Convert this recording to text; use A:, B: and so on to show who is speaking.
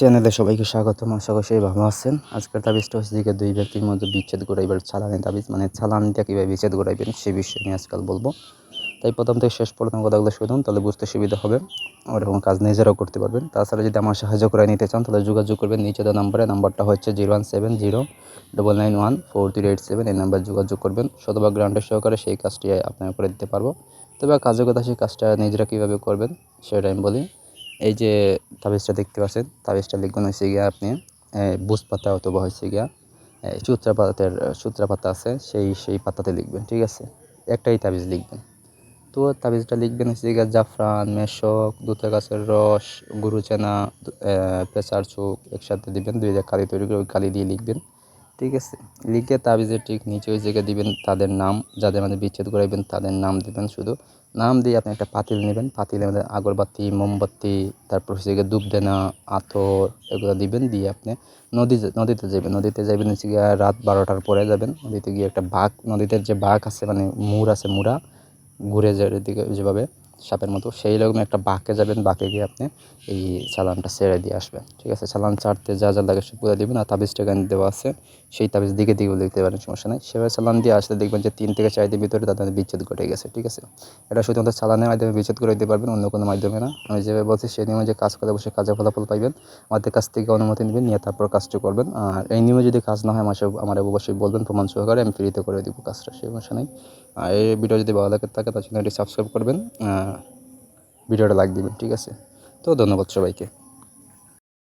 A: চ্যানেলে সবাইকে স্বাগতম আশা করি সবাই ভালো আছেন। আজকের তাবিজটা হচ্ছে যে দুই ব্যক্তির মধ্যে বিচ্ছেদ ঘটাইবার চালানি তাবিজ মানে চালানটা কীভাবে বিচ্ছেদ ঘটাইবেন সে বিষয়ে নিয়ে আজকাল বলব। তাই প্রথম থেকে শেষ পর্যন্ত কথাগুলো শুনুন, তাহলে বুঝতে সুবিধা হবে ওরকম কাজ নিজেরাও করতে পারবেন। তাছাড়া যদি আমার সাহায্য করে নিতে চান, তাহলে যোগাযোগ করবেন, নিচে দেওয়া নাম্বারে, নাম্বারটা হচ্ছে zero one seven zero double nine one four three eight seven, এই নাম্বার যোগাযোগ করবেন, শতভাগ গ্রান্টের সহকারে সেই কাজটি আপনাকে করে দিতে পারব। তবে কাজের কথা সেই কাজটা নিজেরা কীভাবে করবেন সেটা আমি বলি। এই যে তাবিজটা দেখতে পাচ্ছেন, তাবিজটা লিখবেন হচ্ছে গিয়া আপনি বুস পাতা অথবা হচ্ছে গিয়া চুত্রা পাতার সূত্রা পাতা আছে, সেই সেই পাতাতে লিখবেন, ঠিক আছে? একটাই তাবিজ লিখবেন। তো তাবিজটা লিখবেন হচ্ছে গিয়া জাফরান, মেশক দুধা গাছের রস, গরু চেনা পেঁচার চোখ একসাথে দিবেন দুই কালি তৈরি করে ওই কালি দিয়ে লিখবেন। ঠিক আছে? লিখে তাবিজের ঠিক নিচে ওই জায়গায় দিবেন তাদের নাম, যাদের মানে বিচ্ছেদ করাইবেন তাদের নাম দিবেন শুধু। নাম দিয়ে আপনি একটা পাতিল নেবেন, পাতিলের মধ্যে আগরবাতি, মোমবাতি, তারপর হচ্ছে গিয়ে ধূপদানা আতর এগুলো দিবেন, দিয়ে আপনি নদী, নদীতে যাবেন নদীতে যাবেন হচ্ছে গিয়ে রাত বারোটার পরে যাবেন। নদীতে গিয়ে একটা বাঘ, নদীতে যে বাঘ আছে মানে মুর আছে, মুরা, ঘুরে যায় দিকে যেভাবে। সাপের মতো। সেই রকম একটা বাঁকে যাবেন, বাঁকে গিয়ে আপনি এই চালানটা ছেড়ে দিয়ে আসবেন। ঠিক আছে? চালান ছাড়তে যা যা লাগে সবগুলো দেবেন আর তাবিজ টাকা দেওয়া আছে। সেই তাবিজ দিকে দিকেও লিখতে পারেন, সমস্যা নেই। সেভাবে চালান দিয়ে আসলে দেখবেন যে তিন থেকে চার দিন ভিতরে তাদের বিচ্ছেদ ঘটে গেছে, ঠিক আছে? এটা শুধুমাত্র চালানের মাধ্যমে বিচ্ছেদ করে দিতে পারবেন, অন্য কোনো মাধ্যমে না। আমি যেভাবে বলছি, সেই নিয়মে যে কাজ করে বসে কাজে ফলাফল পাইবেন। আমাদের কাছ থেকে অনুমতি নেবেন, নিয়ে তারপর কাজটা করবেন। আর এই নিয়মে যদি কাজ না হয়, আমার আমার অবশ্যই বলবেন, প্রমাণ সহকারে আমি ফ্রিতে করে দেবো কাজটা সেই সমস্যা নেই। এই ভিডিও যদি ভালো লাগে থাকে, তার এটি সাবস্ক্রাইব করবেন ভিডিওটা লাইক দিবেন, ঠিক আছে? তো ধন্যবাদ সবাইকে।